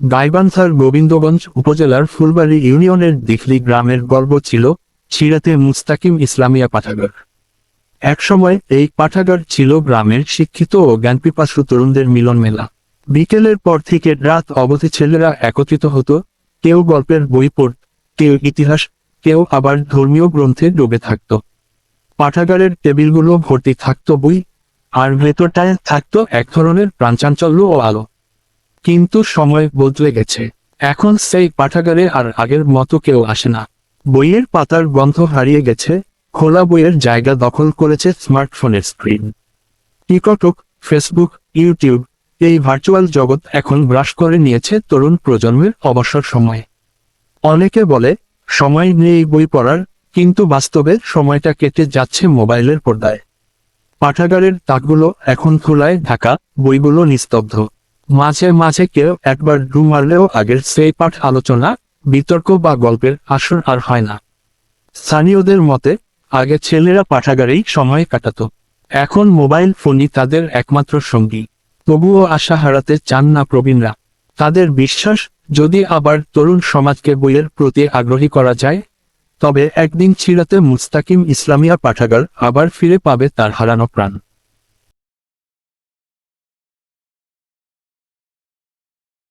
গাইবান্ধার গোবিন্দগঞ্জ উপজেলার ফুলবাড়ি ইউনিয়নের দিখলি গ্রামের গর্ব ছিল ছিরাতে মুস্তাকিম ইসলামিয়া পাঠাগার। একসময় এই পাঠাগার ছিল গ্রামের শিক্ষিত ও জ্ঞানপিপাসু তরুণদের মিলন মেলা। বিকেলের পর থেকে রাত অবধি ছেলেরা একত্রিত হতো, কেউ গল্পের বই পড়ত, কেউ ইতিহাস, কেউ আবার ধর্মীয় গ্রন্থে ডুবে থাকত। পাঠাগারের টেবিলগুলো ভর্তি থাকত বই, আর ভেতরটায় থাকতো এক ধরনের প্রাণচাঞ্চল্য ও আলো। কিন্তু সময় বদলে গেছে। এখন সেই পাঠাগারে আর আগের মতো কেউ আসে না। বইয়ের পাতার গন্ধ হারিয়ে গেছে। খোলা বইয়ের জায়গা দখল করেছে স্মার্টফোনের স্ক্রিন। টিকটক, ফেসবুক, ইউটিউব, এই ভার্চুয়াল জগৎ এখন গ্রাস করে নিয়েছে তরুণ প্রজন্মের অবসর সময়। অনেকে বলে, সময় নেই বই পড়ার, কিন্তু বাস্তবে সময়টা কেটে যাচ্ছে মোবাইলের পর্দায়। পাঠাগারের তাকগুলো এখন খোলায় ঢাকা, বইগুলো নিস্তব্ধ। মাঝে মাঝে কেউ একবার ডু মারলেও আগের সেই পাঠ আলোচনা, বিতর্ক বা গল্পের আসর আর হয় না। স্থানীয়দের মতে, আগে ছেলেরা পাঠাগারেই সময় কাটাত। এখন মোবাইল ফোনই তাদের একমাত্র সঙ্গী। তবুও আশা হারাতে চান না প্রবীণরা। তাদের বিশ্বাস, যদি আবার তরুণ সমাজকে বইয়ের প্রতি আগ্রহী করা যায়, তবে একদিন ছিড়াতে মুস্তাকিম ইসলামিয়া পাঠাগার আবার ফিরে পাবে তার হারানো প্রাণ।